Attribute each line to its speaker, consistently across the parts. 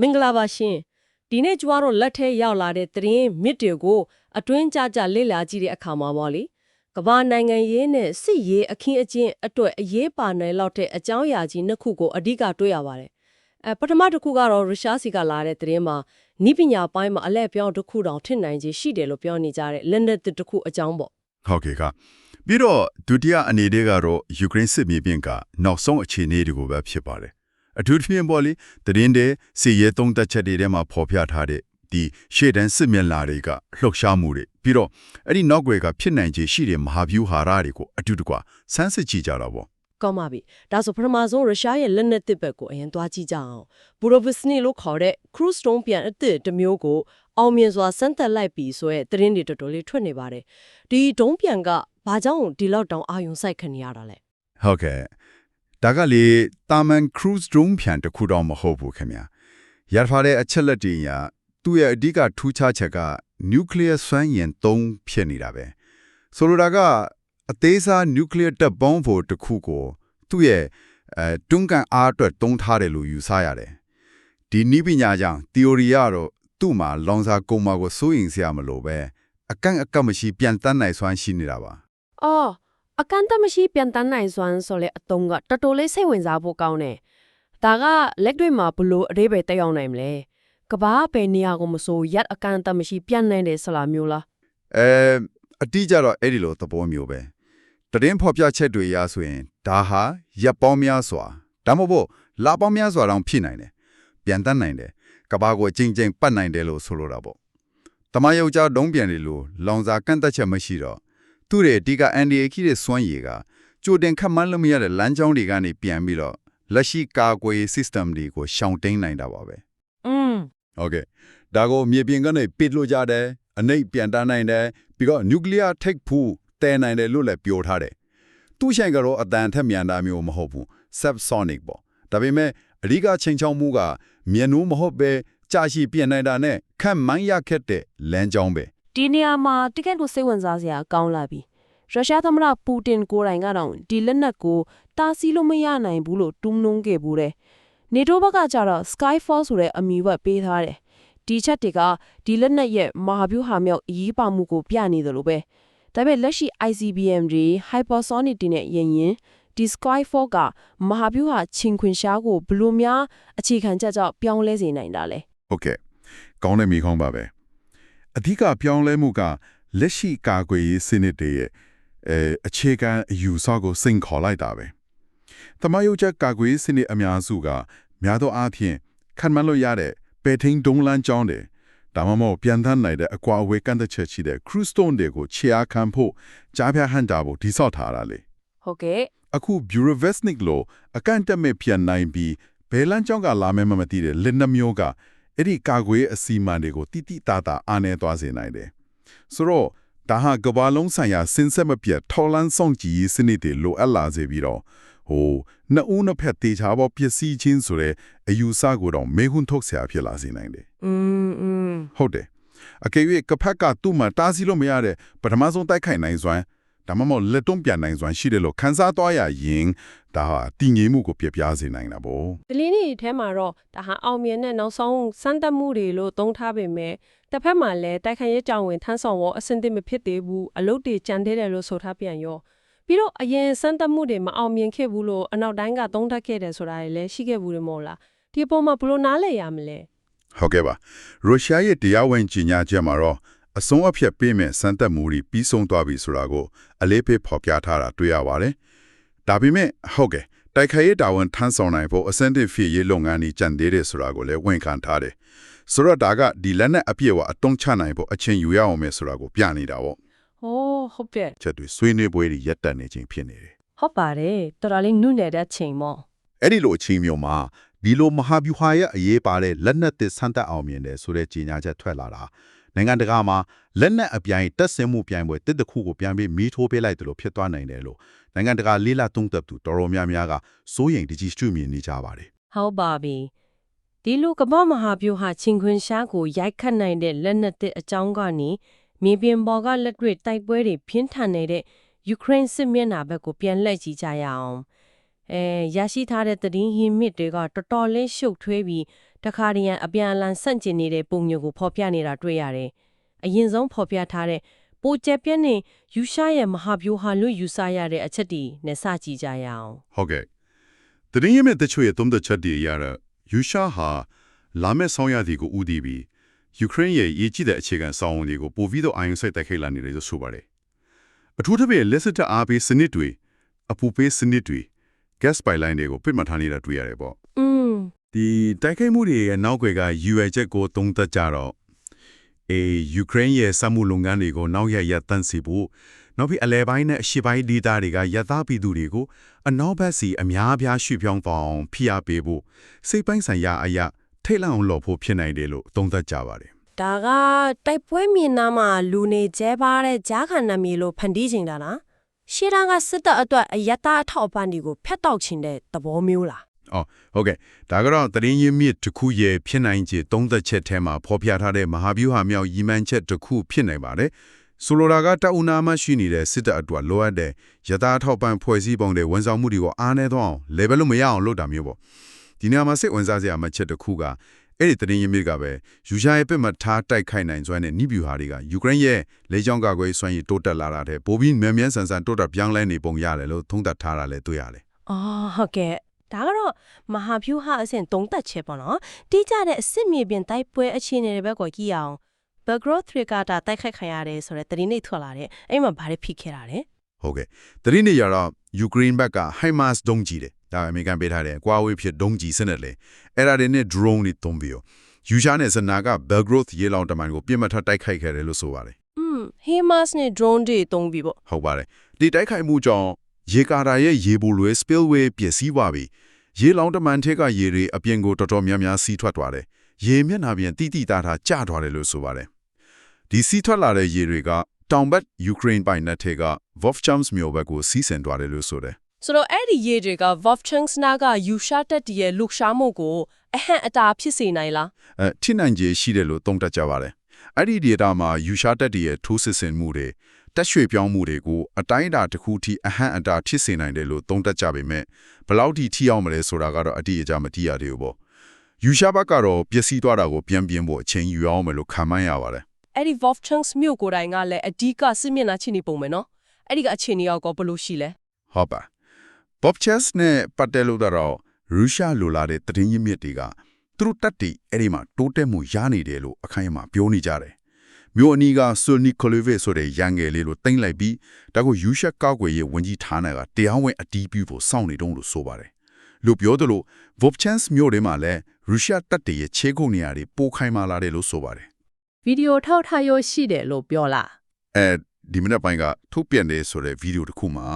Speaker 1: မင်္ဂလာပါရှင်ဒီနေ့ကျမတို့လက်ထဲရောက်လာတဲ့သတင်းမြစ်တွေကိုအတွင်းကြကြလေ့လာကြည့်တဲ့အခါမှာပေါ့လေကမ္ဘာနိုင်ငံရေးနဲ့စစ်ရေးအခင်းအကျင်းအတွက်အရေးပါနိုင်လောက်တဲ့အကြောင်းအရာကြီးနှစ်ခုကိုအဓိကတွေ့ရပါတယ်အဲပထမတစ်ခုကတော့ရုရှားစီကလာတဲ့သတင်းမှာနိပညာပိုင်းမှာအလဲပြောင်းတစ်ခုတောင်ထင်နိုင်ခြင်းရှိတယ်လို့ပြောနေကြတဲ့လက်နက်တစ်ခုအကြောင်းပေါ့
Speaker 2: ဟုတ်ကဲ့ကပြီးတော့ဒုတိယအနေနဲ့ကတော့ယူကရိန်းစစ်မြေပြင်ကနောက်ဆုံးအခြေအနေတွေကိုပဲဖြစ်ပါတယ် အထူးသဖြင့်ပေါ့လေသတင်းတွေစီရဲသုံးသက်ချက်တွေထဲမှာဖော်ပြထားတဲ့ဒီရှေ့တန်းစစ်မျက်နှာတွေကလှုပ်ရှားမှုတွေပြီးတော့အဲ့ဒီနောက်ွယ်ကဖြစ်နိုင်ခြေရှိတဲ့မဟာဗျူဟာရတွေကိုအတူတကွဆန်းစစ်ကြည့်ကြတာပေါ့
Speaker 1: ကောင်းပါပြီဒါဆိုပထမဆုံးရုရှားရဲ့လက်နက်တစ်ဘက်ကိုအရင်သွားကြည့်ကြအောင်ဘူရိုဗစ်နီလို့ခေါ်တဲ့ cruise stone ပြန်အစ်စ်တစ်မျိုးကိုအောင်မြင်စွာစမ်းသပ်လိုက်ပြီဆိုရဲသတင်းတွေတော်တော်လေးထွက်နေပါတယ်ဒီဒုံးပြန်ကဘာကြောင့်ဒီလောက်တောင်အာယုံစိုက်ခံနေရတာလဲ
Speaker 2: ဟုတ်ကဲ့ ဒါကလေတာမန် cruise drone ဖြန်တစ်ခုတော့မဟုတ်ဘူးခင်ဗျာရထားတဲ့အချက်လက်တွေညာသူ့ရဲ့အဓိကထူးခြားချက်က nuclear စွမ်းရည်3ဖြစ်နေတာပဲဆိုလိုတာကအသေးစား nuclear တပ်ပေါင်းဖို့တစ်ခုကိုသူ့ရဲ့အဲတွန်းကန်အားအတွက်တုံးထားတယ်လို့ယူဆရတယ်ဒီနည်းပညာကြောင့် theory ကတော့သူ့မှာလောင်စာကုန်မှာကိုစိုးရင်စရာမလိုပဲအကန့်အကန့်မရှိပြန်တန်းနိုင်စွမ်းရှိနေတာပါ
Speaker 3: အော် အကန်တမရှိပြန်တန်းနိုင်စွမ်းဆိုလေအတုံးကတော်တော်လေးစိတ်ဝင်စားဖို့ကောင်းတယ်။ဒါကလက်တွေ့မှာဘလို့အရေးပဲတက်ရောက်နိုင်မလဲ။ကဘာပဲနေရာကိုမဆိုရက်အကန်တမရှိပြန်နိုင်တယ်ဆလာမျိုးလား
Speaker 2: အဲအတိအကျတော့အဲ့ဒီလိုသဘောမျိုးပဲတရင်ဖော်ပြချက်တွေရဆိုရင်ဒါဟာရပ်ပေါင်းများစွာဒါမှမဟုတ်လပေါင်းများစွာတောင်ဖြစ်နိုင်တယ်ပြန်တတ်နိုင်တယ်ကဘာကိုချင်းချင်းပတ်နိုင်တယ်လို့ဆိုလိုတာပေါ့တမယုတ်ကြဒုံးပြန်တယ်လို့လောင်စာကန့်တက်ချက်မရှိတော့ သူ့ရဲ့အဓိက NDA ခိတဲ့စွမ်းရည်ကကြိုတင်ခတ်မှန်းလို့မရတဲ့လမ်းကြောင်းတွေကနေပြန်ပြီးတော့လက်ရှိကာကွယ်ရေး system တွေကိုရှောင်တိန်နိုင်တာပါပဲ။
Speaker 1: อืม
Speaker 2: ဟုတ်ကဲ့ဒါကိုမြေပြင်ကနေပစ်လို့ကြတယ်အနှိပ်ပြန်တန်းနိုင်တယ်ပြီးတော့ nuclear ထိတ်ဖူးတဲနိုင်တယ်လို့လည်းပြောထားတယ်သူ့ဆိုင်ကတော့အတန်ထက်မြန်တာမျိုးမဟုတ်ဘူး subsonic ပေါ့ဒါပေမဲ့အဓိကချိန်ချောင်းမှုကမြန်နိုးမဟုတ်ပဲကြာရှိပြင်နိုင်တာနဲ့ခန့်မှန်းရခက်တဲ့လမ်းကြောင်းပဲ
Speaker 3: ဒီနေရာမှာတကယ့်ကိုစိတ်ဝင်စားစရာကောင်းလာပြီ။ရုရှားသမ္မတပူတင်ကိုယ်တိုင်ကတော့ဒီလက်နက်ကိုတားဆီးလို့မရနိုင်ဘူးလို့တူးနှုံးခဲ့ဘူးတဲ့။ NATO ဘက်ကကြတော့ Skyfall ဆိုတဲ့အမည်ဝတ်ပေးထားတယ်။ဒီချက်တွေကဒီလက်နက်ရဲ့မဟာဗျူဟာမြောက်အရေးပါမှုကိုပြနေတယ်လို့ပဲ။ဒါပေမဲ့လက်ရှိ ICBM တွေ hypersonic တွေနဲ့ရင်ရင်ဒီ Skyfall ကမဟာဗျူဟာချင်းခွင်ရှားကိုဘယ်လို့များအခြေခံချက်ကြောင့်ပြောင်းလဲစေနိုင်တာလဲ
Speaker 2: ဟုတ်ကဲ့ကောင်းတဲ့မိခေါင်းပါပဲ အဓိကပြောင်းလဲမှုကလက်ရှိကာကွယ်ရေးစနစ်တွေရဲ့အဲအခြေခံအယူဆကိုစိန်ခေါ်လိုက်တာပဲတမယုတ်ချက်ကာကွယ်ရေးစနစ်အများစုကများသောအားဖြင့်ခံမှန်းလို့ရတဲ့ပေထင်းဒုံလန်းကြောင်းတယ်ဒါမှမဟုတ်ပြန်ထမ်းနိုင်တဲ့အကွာအဝေးကန့်သက်ချက်ရှိတဲ့ cruise stone တွေကိုခြေအားခံဖို့ကြားဖြတ်ဟန်တာဖို့ဒီဆော့ထားတာလေ။
Speaker 3: ဟုတ်ကဲ့
Speaker 2: အခု Burovesnik လို့အကန့်အတက်မဲ့ပြန်နိုင်ပြီးဘယ်လန်းကြောင်းကလာမဲမမသိတဲ့လက်နှမျိုးက အဲ့ဒီကာကွယ်အစီအမံတွေကိုတိတိတသားအားနည်းသွားစေနိုင်တယ်ဆိုတော့ဒါဟာကဘာလုံးဆိုင်ရာစင်ဆက်မပြတ်ထော်လန်းဆောင်ကြည့်ရေးစနစ်တွေလိုအပ်လာစေပြီးတော့ဟိုနှစ်ဦးနှစ်ဖက်တေချာပေါ်ပစ္စည်းချင်းဆိုတဲ့အယူဆကိုတော့မေခွန်းထုတ်ဆရာဖြစ်လာစေနိုင်တယ်။
Speaker 1: อืม
Speaker 2: ဟုတ်တယ်။အကယ်၍ကဖက်ကသူ့မှာတားဆီးလို့မရတဲ့ပထမဆုံးတိုက်ခိုက်နိုင်စွမ်း ဒါမှမဟုတ်လက်တွန်းပြန်နိုင်စွမ်းရှိတယ်လို့ခန်းစားသွားရရင်ဒါဟာတည်ငြိမ်မှုကိုပြပြစေနိုင်တာပေါ့
Speaker 1: ဒီလင်းကြီးထဲမှာတော့ဒါဟာအောင်မြင်တဲ့နောက်ဆုံးစမ်းသပ်မှုတွေလို့သုံးထားပေမဲ့တစ်ဖက်မှာလည်းတိုက်ခိုက်ရေးကြောင်ဝင်ထမ်းဆောင်ဖို့အဆင်သင့်မဖြစ်သေးဘူးအလုပ်တွေကြံသေးတယ်လို့ဆိုထားပြန်ရောပြီးတော့အရင်စမ်းသပ်မှုတွေမအောင်မြင်ခဲ့ဘူးလို့အနောက်တိုင်းကသုံးသပ်ခဲ့တယ်ဆိုတာတွေလည်းရှိခဲ့ဘူးတယ်မို့လားဒီအပေါ်မှာဘယ်လိုနားလည်ရမလဲ
Speaker 2: ဟုတ်ကဲ့ပါရုရှားရဲ့တရားဝင်ကြီးညာချက်မှာတော့ အဆုံးအဖြတ်ပေးမဲ့စမ်းသပ်မှုတွေပြီးဆုံးသွားပြီဆိုတာကိုအလေးပေးဖော်ပြထားတာတွေ့ရပါတယ်ဒါပေမဲ့ဟုတ်ကဲ့တိုက်ခိုက်ရေးတာဝန်ထမ်းဆောင်နိုင်ဖို့အစင်းတစ်ဖြစ်ရေးလုပ်ငန်းကြီးကြံသေးတယ်ဆိုတာကိုလည်းဝန်ခံထားတယ်ဆိုတော့ဒါကဒီလက်နဲ့အပြည့်အဝအတုံးချနိုင်ဖို့အချိန်ယူရအောင်မယ်ဆိုတာကိုပြနေတာပေါ့
Speaker 1: ဟောဟုတ်ပြက်
Speaker 2: ချက်တွေဆွေးနွေးပွဲတွေရပ်တန့်နေခြင်းဖြစ်နေတယ်
Speaker 1: ဟုတ်ပါတယ်တော်တော်လေးနုနယ်တဲ့ချိန်မော့
Speaker 4: အဲ့ဒီလိုအချိန်မျိုးမှာဒီလိုမဟာဗျူဟာရဲ့အရေးပါတဲ့လက်နက်သစ်ဆန်းသက်အောင်မြင်တယ်ဆိုတဲ့ကြေညာချက်ထွက်လာတာ နိုင်ငံတကာမှာလက်နက်အပြိုင်တက်ဆင်မှုပြိုင်ပွဲတစ်တစ်ခုကိုပြန်ပြီးမီးထိုးပေးလိုက်တယ်လို့ဖြစ်သွားနိုင်တယ်လို့နိုင်ငံတကာလေးလာသုံးသပ်သူတော်တော်များများကစိုးရိမ်တကြီးရှုမြင်နေကြပါတယ်
Speaker 1: ဟုတ်ပါပြီဒီလိုကမ္ဘာမဟာဗျူဟာချင်းခွင်ရှားကိုရိုက်ခတ်နိုင်တဲ့လက်နက်သစ်အကြောင်းကနေမြေပြင်ပေါ်ကလက်တွေ့တိုက်ပွဲတွေပြင်းထန်နေတဲ့ယူကရိန်းစစ်မျက်နှာဘက်ကိုပြန်လှည့်ကြည့်ကြရအောင်အဲရရှိထားတဲ့သတင်းဟင်းမြစ်တွေကတော်တော်လေးရှုပ်ထွေးပြီး တခါတရံအပြန်အလှန်ဆန့်ကျင်နေတဲ့ပုံမျိုးကိုဖော်ပြနေတာတွေ့ရတယ်။အရင်ဆုံးဖော်ပြထားတဲ့ပိုကျက်ပြက်နဲ့ယူရှာရဲ့မဟာဗျူဟာလို့ယူဆရတဲ့အချက်တီနဲ့စကြည့်ကြရအောင်
Speaker 2: ဟုတ်ကဲ့တရင်ရမဲ့တချို့ရဲ့သုံးသက်ချက်တွေအရတော့ယူရှာဟာလာမယ့်ဆောင်းရာသီကိုဦးတည်ပြီးယူကရိန်းရဲ့ရည်ကြည်တဲ့အခြေခံစောင်းတွေကိုပိုပြီးတော့အာရုံစိုက်တိုက်ခိုက်လာနေတယ်လို့ဆိုပါတယ်အထူးသဖြင့်လက်စစ်တပ်အားပေးစနစ်တွေအပူပေးစနစ်တွေ gas pipeline တွေကိုပြစ်မှတ်ထားနေတာတွေ့ရတယ်ပေါ့။
Speaker 1: อืม
Speaker 2: ဒီတိုက်ခိုက်မှုတွေရဲ့နောက်ွယ်က UA ချက်ကိုသုံးသက်ကြတော့အေးယူကရိန်းရဲ့စက်မှုလုပ်ငန်းတွေကိုနောက်ရရပ်တန့်စေဖို့နောက်ပြီးအလဲပိုင်းနဲ့အရှေ့ပိုင်းဒေသတွေကရပ်သားပြည်သူတွေကိုအနောက်ဘက်စီအများအပြားရွှေ့ပြောင်းသွားအောင်ဖိအားပေးဖို့စိတ်ပိုင်းဆိုင်ရာအရာထိတ်လန့်အောင်လုပ်ဖို့ဖြစ်နိုင်တယ်လို့သုံးသပ်ကြပါတယ်
Speaker 1: ဒါကတိုက်ပွဲမြင်နာမှာလူနေကျဲပါတဲ့ကြားခံနာမည်လို့ဖန်တီးချင်တာလားရှေ့တန်းကစစ်တပ်အတွက်အယက်သားအထောက်အပံ့တွေကိုဖျက်တောက်ချင်တဲ့သဘောမျိုးလား။
Speaker 2: အော်ဟုတ်ကဲ့ဒါကတော့တရင်ရင်းမြစ်တစ်ခုရဲ့ဖြစ်နိုင်ခြေသုံးသက်ချက်ထဲမှာဖော်ပြထားတဲ့မဟာဗျူဟာမြောက်ရည်မှန်းချက်တစ်ခုဖြစ်နိုင်ပါတယ်။ဆိုလိုတာကတအူနာမရှိနေတဲ့စစ်တပ်အတွက်လိုအပ်တဲ့ယထာထောက်ပံ့ဖွဲ့စည်းပုံတွေဝန်ဆောင်မှုတွေကိုအားနည်းသွားအောင် level လို့မရအောင်လုပ်တာမျိုးပေါ့။ဒီနေရာမှာစိတ်ဝင်စားစရာမှချက်တစ်ခုကအဲ့ဒီတရင်ရင်းမြစ်ကပဲယူရှားရဲ့ပြစ်မှတ်ထားတိုက်ခိုက်နိုင်စွမ်းတဲ့နိဗျူဟာတွေကယူကရိန်းရဲ့လေကြောင်းကာကွယ်ရေးစွမ်းရည်တိုးတက်လာတာတဲ့ပိုပြီးမြန်မြန်ဆန်ဆန်တိုးတက်ပြောင်းလဲနေပုံရတယ်လို့သုံးသပ်ထားတာလည်းတွေ့ရတယ်
Speaker 1: အော်ဟုတ်ကဲ့ ဒါကတော့မဟာဗျူဟာအဆင့်သုံးသက်ချက်ပေါ့နော်တိကျတဲ့အစစ်မြေပြင်တိုက်ပွဲအခြေအနေတွေဘက်ကိုကြည့်အောင် background trigger တာတိုက်ခိုက်ခံရတယ်ဆိုတဲ့သတင်းတွေထွက်လာတယ်အဲ့မှာဘာတွေဖြစ်ခဲ့တာလဲ
Speaker 2: ဟုတ်ကဲ့တတိနေရတော့ယူကရိန်းဘက်က HIMARS ဒုံးကြီးတယ်ဒါအမေရိကန်ပေးထားတယ်ကွာဝေးဖြစ်ဒုံးကြီးစနစ်လေအဲ့ဒါတွေနဲ့ drone တွေသုံးပြီးတော့ယူရှားနဲ့စနာက Belgrade ရေလောင်တမန်ကိုပြစ်မှတ်ထားတိုက်ခိုက်ခဲ့တယ်လို့ဆိုပါတယ်
Speaker 1: อืม HIMARS နဲ့ drone တွေတုံးပြီပေါ့
Speaker 2: ဟုတ်ပါတယ်ဒီတိုက်ခိုက်မှုကြောင့် ရေကာတာရဲ့ရေပိုလွဲ spillway ပျက်စီးသွားပြီရေလောင်တမန်ထက်ကရေတွေအပြင်ကိုတော်တော်များများစီးထွက်သွားတယ်ရေမျက်နှာပြင်တိတိတသားကျသွားတယ်လို့ဆိုပါတယ်ဒီစီးထွက်လာတဲ့ရေတွေကတောင်ဘက်ယူကရိန်းပိုင်နက်ထက်က Vovchams မြို့ဘက်ကိုစီးဆင်းသွားတယ်လို့ဆိုတယ်
Speaker 1: ဆိုတော့အဲ့ဒီရေတွေက Vovchunks နာကယူရှာတက်တရဲ့လှုပ်ရှားမှုကိုအဟန့်အတာဖြစ်စေနိုင်လား
Speaker 2: အဲထိနိုင်ခြေရှိတယ်လို့သုံးသပ်ကြပါတယ်။အဲ့ဒီ data မှာယူရှားတက်တရဲ့ထိုးစစ်ဆင်မှုတွေ တက်ရွှေပြောင်းမှုတွေကိုအတိုင်းအတာတစ်ခုထိအဟန့်အတာဖြစ်စေနိုင်တယ်လို့သုံးသပ်ကြပေမဲ့ဘယ်လောက်ထိထိအောင်မလဲဆိုတာကတော့အတိအကျမသိရသေးဘူးပေါ့။ယူရှားဘက်ကတော့ပျက်စီးသွားတာကိုပြန်ပြင်းဖို့အချိန်ယူအောင်မယ်လို့ခံမှန်းရပါတယ်
Speaker 1: အဲ့ဒီ Vovchunks မြို့ကိုယ်တိုင်ကလည်းအဓိကစစ်မျက်နှာချင်းနေပုံမယ်နော်အဲ့ဒီကအခြေအနေရောကဘယ်လိုရှိလဲ။
Speaker 2: ဟုတ်ပါ။ Bob Chess နဲ့ပတ်သက်လို့တော့ရုရှားလိုလာတဲ့သတင်းရင်းမြစ်တွေကသူတို့တက်တီအဲ့ဒီမှာတိုးတက်မှုရနေတယ်လို့အခိုင်အမာပြောနေကြတယ်။ မြို့အနီးကဆိုနီကိုလီဗေဆိုတဲ့ရန်ငယ်လေးလို့တင်လိုက်ပြီးဒါကိုယူရှက်ကောက်ွယ်ရေးဝန်ကြီးဌာနကတရားဝင်အတီးပြုဖို့စောင့်နေတုံးလို့ဆိုပါတယ်။လို့ပြောသလို Vovchans မြို့ထဲမှာလည်းရုရှားတပ်တွေရဲ့ခြေကုပ်နေရာတွေပိုခိုင်မာလာတယ်လို့ဆိုပါတယ်
Speaker 3: ဗီဒီယိုထောက်ထားရရှိတယ်လို့ပြောလား။
Speaker 2: အဲဒီမနေ့ပိုင်းကထုတ်ပြန်တယ်ဆိုတဲ့ဗီဒီယိုတစ်ခုမှာ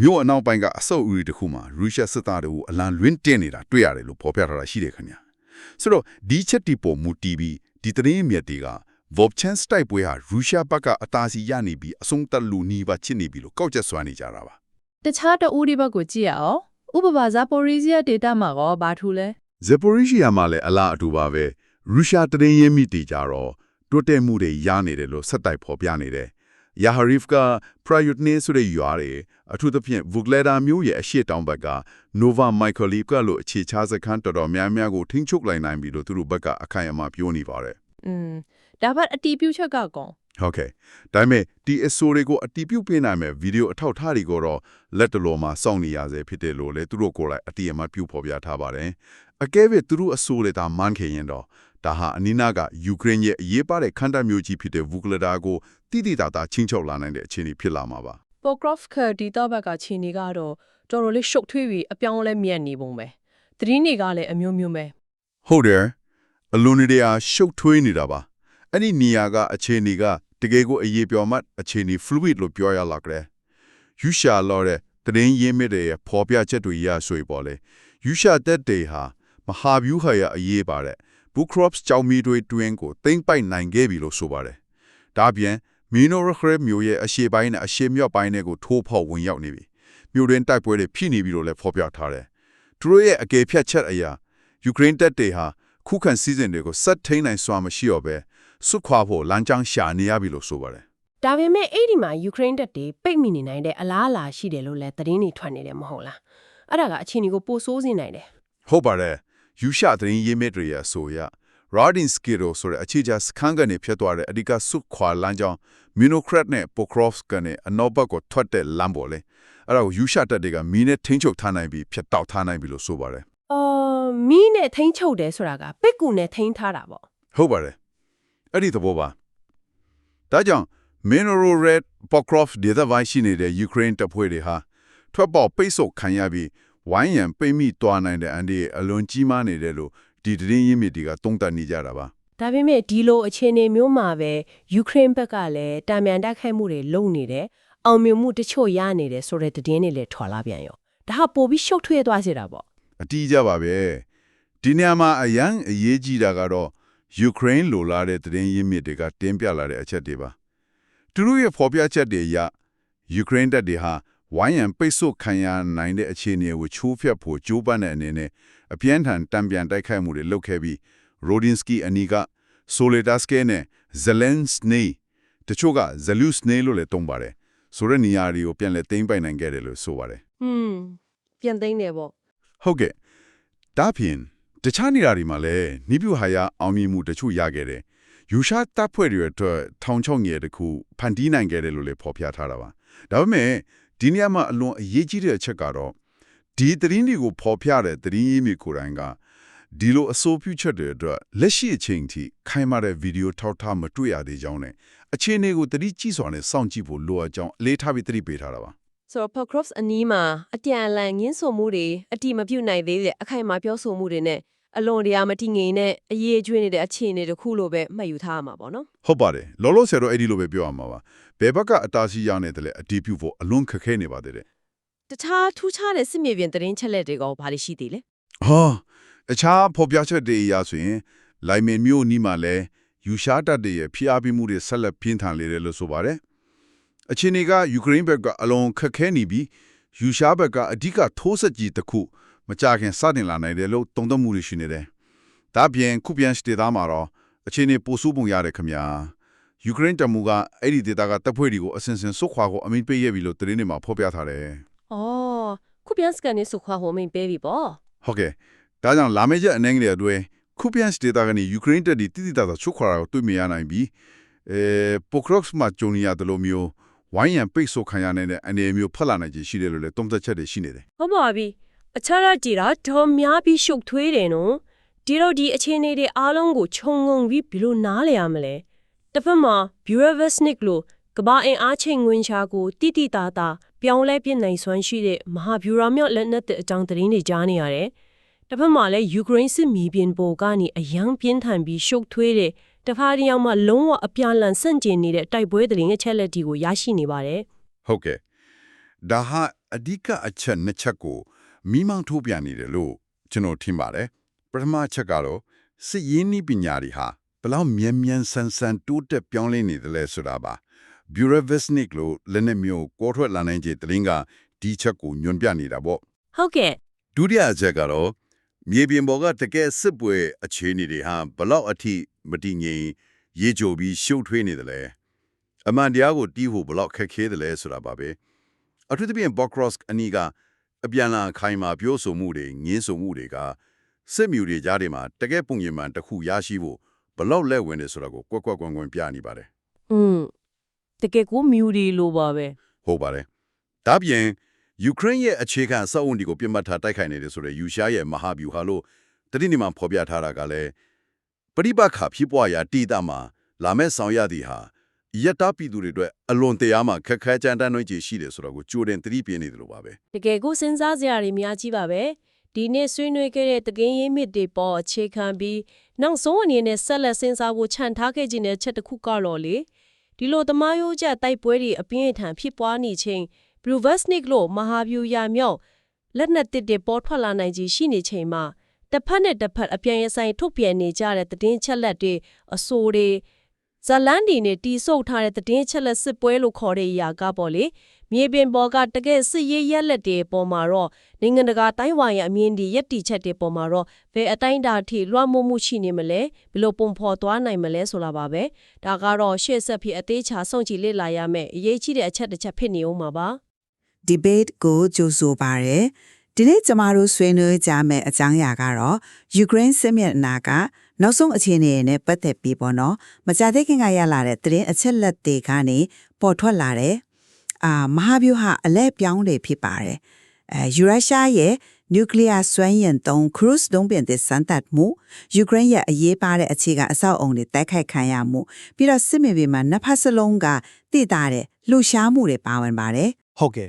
Speaker 2: မြို့အနောက်ပိုင်းကအဆုတ်အူရီတစ်ခုမှာရုရှားစစ်သားတွေကိုအလံလွင့်တင်နေတာတွေ့ရတယ်လို့ဖော်ပြထားတာရှိတယ်ခင်ဗျာ။ဆိုတော့ဒီချက်တီပေါ်မူတီဗီဒီသတင်းမြတ်တွေက Vovchans တိုက်ပွဲဟာရုရှားဘက်ကအသာစီရနေပြီးအဆုံးသတ်လူနီးပါချစ်နေပြီလို့ကောက်ချက်ဆွမ်းနေကြတာပါ
Speaker 3: တခြားတဦးဒီဘက်ကိုကြည့်ရအောင်ဥပမာဇာပိုရီဇီယာဒေတာမှာကောဘာထူလဲ။
Speaker 2: Zaporizhia မှာလည်းအလားအတူပါပဲရုရှားသတင်းရင်းမြစ်တွေကြတော့တိုးတက်မှုတွေရနေတယ်လို့ဆက်တိုက်ဖော်ပြနေတယ်။ Yaharivka Prayutne ဆိုတဲ့ရွာတွေအထူးသဖြင့် Vugleda မြို့ရဲ့အရှေ့တောင်ဘက်က Nova Mykolivka လို့အခြေချစခန်းတော်တော်များများကိုထိန်းချုပ်လိုက်နိုင်ပြီလို့သူတို့ဘက်ကအခိုင်အမာပြောနေပါတယ်
Speaker 3: อืม ဒါပတ်အတီးပြုတ်ချက်ကကော
Speaker 2: ဟုတ်ကဲ့ဒါပေမဲ့ဒီအဆိုတွေကိုအတီးပြုတ်ပြနိုင်မဲ့ဗီဒီယိုအထောက်အထားတွေကိုတော့လက်တလောမှာစောင့်နေရစေဖြစ်တယ်လို့လည်းသူတို့ကိုယ်တိုင်အတီးအမတ်ပြုဖော်ပြထားပါတယ်အကဲ၍သူတို့အဆိုတွေဒါမှန်ခင်ရင်တော့ဒါဟာအနီးနားကယူကရိန်းရဲ့အရေးပါတဲ့ခန္ဓာမျိုးကြီးဖြစ်တဲ့ဗူကလဒါကိုတိတိတသားချင်းချုပ်လာနိုင်တဲ့အခြေအနေဖြစ်လာမှာပါ
Speaker 3: ပိုကရော့ဖ်ခဒီတော့ဘက်ကခြေနေကတော့တော်တော်လေးရှုပ်ထွေးပြီးအပြောင်းလဲမြတ်နေပုံပဲသတင်းတွေကလည်းအမျိုးမျိုးပဲ
Speaker 2: ဟုတ်တယ်အလွန်နေရာရှုပ်ထွေးနေတာပါ အဲ့ဒီနေရာကအခြေအနေကတကယ်ကိုအရေးပြောမှတ်အခြေအနေ fluid လို့ပြောရလာကြတယ်ယူရှာလော်တဲ့တရင်ရင်းမြစ်တွေရဲ့ဖော်ပြချက်တွေရဆွေပေါ်လေယူရှာတက်တွေဟာမဟာဗျူဟာရအရေးပါတဲ့ book crops ကြောင်မီတွေတွင်းကိုသိမ့်ပိုက်နိုင်ခဲ့ပြီလို့ဆိုပါတယ်ဒါပြင်မီနိုရခရမျိုးရဲ့အရှေ့ပိုင်းနဲ့အရှေ့မြောက်ပိုင်းတွေကိုထိုးဖောက်ဝင်ရောက်နေပြီမြို့တွင်တိုက်ပွဲတွေဖြစ်နေပြီလို့လည်းဖော်ပြထားတယ်သူတို့ရဲ့အကေဖြတ်ချက်အရာယူကရိန်းတပ်တွေဟာခုခံစည်းစိမ်တွေကိုစက်ထိန်နိုင်စွာမရှိတော့ပဲ စွတ်ခွာဖို့လမ်းကြောင်းရှာနေရပြီလို့ဆိုပါတယ်
Speaker 1: ဒါပေမဲ့အဲ့ဒီမှာယူကရိန်းတပ်တွေပိတ်မိနေနိုင်တဲ့အလားအလာရှိတယ်လို့လည်းသတင်းတွေထွက်နေတယ်မဟုတ်လားအဲ့ဒါကအခြေအနေကိုပိုဆိုးစေနိုင်တယ်
Speaker 2: ဟုတ်ပါတယ်ယူရှာသတင်းရေးမြစ်တွေရဆိုရ Rodinsky တို့ဆိုတဲ့အခြေချစခန်းကနေဖြစ်သွားတဲ့အဓိကဆုခွာလမ်းကြောင်း Minocrat နဲ့ Pokrovsk ကနေအနောက်ဘက်ကိုထွက်တဲ့လမ်းပေါ်လေအဲ့ဒါကိုယူရှာတက်တွေကမီးနဲ့ထိန်းချုပ်ထားနိုင်ပြီးဖြစ်တောက်ထားနိုင်ပြီလို့ဆိုပါတယ်
Speaker 3: အော်မီးနဲ့ထိန်းချုပ်တယ်ဆိုတာကပစ်ကူနဲ့ထိန်းထားတာပေါ့
Speaker 2: ဟုတ်ပါတယ် အဲ့ဒီသဘောပါဒါကြောင့် Mineral Red Pokrovsk ဒေသပိုင်းရှိနေတဲ့ Ukraine တပ်ဖွဲ့တွေဟာထွက်ပေါက်ပိတ်ဆို့ခံရပြီးဝိုင်းရံပိတ်မိသွားနိုင်တဲ့အန်ဒီရဲ့အလွန်ကြီးမားနေတယ်လို့ဒီသတင်းရင်းမြစ်တွေကတုံ့တက်နေကြတာပါ
Speaker 3: ဒါပေမဲ့ဒီလိုအခြေအနေမျိုးမှာပဲယူကရိန်းဘက်ကလည်းတာမန်တိုက်ခိုက်မှုတွေလုပ်နေတယ်အောင်မြင်မှုတချို့ရနေတယ်ဆိုတဲ့သတင်းတွေလည်းထွက်လာပြန်ရောဒါဟာပိုပြီးရှုပ်ထွေးသွားစေတာပေါ့
Speaker 2: အတီးကြပါပဲဒီနေရာမှာအရန်အရေးကြီးတာကတော့ ယူကရိန်းလိုလာတဲ့သတင်းရင်းမြစ်တွေကတင်းပြလာတဲ့အချက်တွေပါသူတို့ရဲ့ဖော်ပြချက်တွေအရယူကရိန်းတပ်တွေဟာဝိုင်းရံပိတ်ဆို့ခံရနိုင်တဲ့အခြေအနေကိုချိုးဖျက်ဖို့ကြိုးပမ်းတဲ့အနေနဲ့အပြင်းထန်တံပြန်တိုက်ခိုက်မှုတွေလုပ်ခဲ့ပြီး Rodinsky အနီးက Soledar-sky နဲ့ Zelensky တချို့က Zelensky လို့လည်းတုံးပါတယ်ဆိုတဲ့နေရာတွေကိုပြန်လည်သိမ်းပိုက်နိုင်ခဲ့တယ်လို့ဆိုပါတယ်
Speaker 3: ဟွန်းပြန်သိမ်းတယ်ပေါ့
Speaker 2: ဟုတ်ကဲ့ဒါဖြင့် တခြားနေရာတွေမှာလည်းနိဗျူဟာယအောင်မြင်မှုတချို့ရခဲ့တယ်ယူရှာတပ်ဖွဲ့တွေအတွက်ထောင်ချောင်းငယ်တစ်ခုဖန်တီးနိုင်ခဲ့တယ်လို့လည်းဖော်ပြထားတာပါဒါပေမဲ့ဒီနေရာမှာအလွန်အရေးကြီးတဲ့အချက်ကတော့ဒီသတင်းတွေကိုဖော်ပြတဲ့သတင်းရင်းမြစ်ကိုယ်တိုင်ကဒီလိုအဆိုပြုချက်တွေအတွက်လက်ရှိအချိန်ထိခိုင်မာတဲ့ဗီဒီယိုထောက်ထားမတွေ့ရသေးကြောင်းနဲ့အခြေအနေကိုသတိကြီးစွာနဲ့စောင့်ကြည့်ဖို့လိုအပ်ကြောင်းအလေးထားပြီးသတိပေးထားတာပါ
Speaker 3: ဆိုတော့ Pokrovs အနီးမှာအတန်အလန်ငင်းဆိုမှုတွေအတိမပြုတ်နိုင်သေးတဲ့အခိုင်အမာပြောဆိုမှုတွေနဲ့ အလွန်တရာမတည်ငြိမ်တဲ့အရေးအကျွေးနေတဲ့အခြေအနေတစ်ခုလိုပဲမှတ်ယူထားရမှာပေါ့နော်
Speaker 2: ဟုတ်ပါတယ်လောလောဆယ်တော့အဲ့ဒီလိုပဲပြောရမှာပါဘယ်ဘက်ကအတားစီရနေတယ်လဲအတီးပြုဖို့အလွန်ခက်ခဲနေပါသေးတယ်
Speaker 3: တခြားထူးခြားတဲ့စစ်မြေပြင်သတင်းချက်လက်တွေကဘာတွေရှိသေးလဲ
Speaker 2: ဟာအခြားဖော်ပြချက်တွေအရဆိုရင်လိုင်မင်မျိုးနီးမှာလဲယူရှားတပ်တွေရဲ့ဖိအားပေးမှုတွေဆက်လက်ပြင်းထန်နေတယ်လို့ဆိုပါတယ်အချင်းတွေကယူကရိန်းဘက်ကအလွန်ခက်ခဲနေပြီးယူရှားဘက်ကအဓိကထိုးစစ်ကြီးတစ်ခုမ ကြခင်စတင်လာနိုင်တယ်လို့တုံ့တက်မှုတွေရှိနေတယ်ဒါပြင်ခုပြန်စတေသားမှာတော့အချင်းတွေပို့စုပုံရတယ်ခင်ဗျာယူကရိန်းတပ်မှုကအဲ့ဒီဒေသကတပ်ဖွဲ့တွေကိုအစဉ်စဉ်ဆုတ်ခွာကိုအမိန့်ပေးရပြီလို့သတင်းတွေမှာဖော်ပြထားတယ်။
Speaker 3: အော်ခုပြန်စကန်နေစုခွာဟိုမိန်ပေးပြီပေါ့
Speaker 2: ဟုတ်ကဲ့ဒါကြောင့်လာမယ့်ချက်အနေငယ်တွေအတွင်းခုပြန်စတေတာကနေယူကရိန်းတပ်တွေတိတိတသာချုပ်ခွာတာကိုတွေ့မြင်ရနိုင်ပြီးအဲပိုကရော့စ်မှာဂျုံနီယာတလိုမျိုးဝိုင်းရံပိတ်ဆို့ခံရနိုင်တဲ့အနေအမျိုးဖက်လာနိုင်ခြင်းရှိတယ်လို့လည်းတုံ့သက်ချက်တွေရှိနေတယ်။
Speaker 3: ဟုတ်ပါပြီ။ အခြားရကြည့်တာတော့များပြီးရှုပ်ထွေးတယ်နော်။ဒီတော့ဒီအခြေအနေတွေအားလုံးကိုခြုံငုံပြီးဘယ်လိုနားလည်ရမလဲ။တစ်ဖက်မှာ Buravesnik လို့ကမ္ဘာအင်အားချိန်ငွင်ချာကိုတိတိတာတာပြောင်းလဲပြစ်နိုင်စွမ်းရှိတဲ့မဟာဗျူရာမြော့လက်နက်တဲ့အကြောင်းသတင်းတွေကြားနေရတယ်။တစ်ဖက်မှာလည်းယူကရိန်းစစ်မီးပြင်ပေါ်ကနေအယံပြင်းထန်ပြီးရှုပ်ထွေးတဲ့တစ်ဖက်တစ်ယောက်မှလုံးဝအပြာလန်ဆန့်ကျင်နေတဲ့တိုက်ပွဲသတင်းအချက်လက်တွေကိုရရှိနေပါတယ်။
Speaker 2: ဟုတ်ကဲ့ဒါဟာအဓိကအချက်နှစ်ချက်ကို မိမောင်းထိုးပြနေတယ်လို့ကျွန်တော်ထင်ပါတယ်ပထမအချက်ကတော့စစ်ရေးနည်းပညာတွေဟာဘယ်လောက်မြန်မြန်ဆန်ဆန်တိုးတက်ပြောင်းလဲနေတယ်လဲဆိုတာပါ Buravesnik လို့လက်နက်မျိုးကိုထွက်လာနိုင်တဲ့တရင်ကဒီချက်ကိုညွန်ပြနေတာပေါ့
Speaker 3: ဟုတ်ကဲ့
Speaker 2: ဒုတိယအချက်ကတော့မြေပြင်ပေါ်ကတကယ်စစ်ပွဲအခြေအနေတွေဟာဘလောက်အထိမတည်ငြိမ်ရေကြိုပြီးရှုပ်ထွေးနေတယ်လဲအမှန်တရားကိုတီးဖို့ဘလောက်ခက်ခဲတယ်လဲဆိုတာပါပဲအထူးသဖြင့် Bokrovsk အနီးက အပြန်လာခိုင်မာပြောဆိုမှုတွေငင်းဆိုမှုတွေကစစ်မြူတွေကြားထဲမှာတကယ်ပုံရိပ်မှန်တစ်ခုရရှိဖို့ဘလောက်လက်ဝင်တယ်ဆိုတာကိုကွက်ကွက်ကွန်ကွန်ပြနေပါတယ်
Speaker 3: อืมတကယ်ကိုမြူဒီလိုပါပဲ
Speaker 2: ဟုတ်ပါတယ်။ဒါပြင်ယူကရိန်းရဲ့အခြေခံအဆောက်အုံတွေကိုပြစ်မှတ်ထားတိုက်ခိုက်နေတယ်ဆိုတဲ့ယူရှားရဲ့မဟာဗျူဟာလို့တတိနေမှာဖော်ပြထားတာကလည်းပရိပတ်ခါဖြစ်ပွားရာတိတာမှာလာမဲ့ဆောင်ရသည်ဟာ ယက်တာပြည်သူတွေအတွက်အလွန်တရားမှာခက်ခဲကြမ်းတမ်းနှွှဲချေရှိတယ်ဆိုတော့ကိုကြိုတင်သတိပေးနေတယ်လို့ပါပဲ
Speaker 3: တကယ်ကိုစဉ်းစားစရာတွေများကြီးပါပဲဒီနေ့ဆွေးနွေးခဲ့တဲ့တကင်းရင်းမြစ်တွေပေါ်အခြေခံပြီးနောက်ဆုံးအနေနဲ့ဆက်လက်စဉ်းစားဖို့ခြံထားခဲ့ခြင်းတဲ့ချက်တစ်ခုကတော့လေဒီလိုသမားရိုးကျတိုက်ပွဲတွေအပြင်းအထန်ဖြစ်ပွားနေချိန်ဘလူးဗက်စနစ်လို့မဟာဗျူရာမြောက်လက်နက်တစ်တွေပေါ်ထွက်လာနိုင်ကြီးရှိနေချိန်မှာတစ်ဖက်နဲ့တစ်ဖက်အပြန်ရဆိုင်ထုတ်ပြန်နေကြတဲ့သတင်းချက်လက်တွေအဆိုတွေ ဇလန်ဒီနဲ့တီးဆုပ်ထားတဲ့သတင်းချက်လက်စစ်ပွဲလို့ခေါ်တဲ့အရာကပေါ့လေမြေပြင်ပေါ်ကတကယ်စစ်ရေးရက်လက်တွေပေါ်မှာတော့နိုင်ငံတကာတိုင်းဝိုင်ရဲ့အမြင်ဒီရက်တီချက်တွေပေါ်မှာတော့ဘယ်အတိုင်းအတာထိလွှမ်းမိုးမှုရှိနေမလဲဘယ်လိုပုံဖော်သွားနိုင်မလဲဆိုတာပါပဲဒါကတော့ရှေ့ဆက်ဖြစ်အသေးချာဆုံးချီလေ့လာရမယ်အရေးကြီးတဲ့အချက်တစ်ချက်ဖြစ်နေဦးမှာပါ
Speaker 5: debate ကိုကြိုဆိုပါရယ်ဒီနေ့ကျမတို့ဆွေးနွေးကြမယ့်အကြောင်းအရာကတော့ယူကရိန်းစစ်မျက်နှာက နောက်ဆုံးအခြေအနေနဲ့ပတ်သက်ပြီးပေါ့နော်မကြသေးခင်ကရလာတဲ့သတင်းအချက်လက်တွေကနေပေါ်ထွက်လာတဲ့အာမဟာဗျူဟာအလဲပြောင်းတွေဖြစ်ပါတယ်အဲယူရုရှားရဲ့နျူကလ িয়ার စွမ်းရည်သုံး cruise ဒုံးပင်သစ်စမ်းသပ်မှုယူကရိန်းရဲ့အရေးပါတဲ့အခြေခံအဆောက်အုံတွေတိုက်ခိုက်ခံရမှုပြီးတော့စစ်မြေပြင်မှာနှစ်ဖက်စလုံးကတည်တာတဲ့လှူရှားမှုတွေပါဝင်ပါတယ်
Speaker 6: ဟုတ်ကဲ့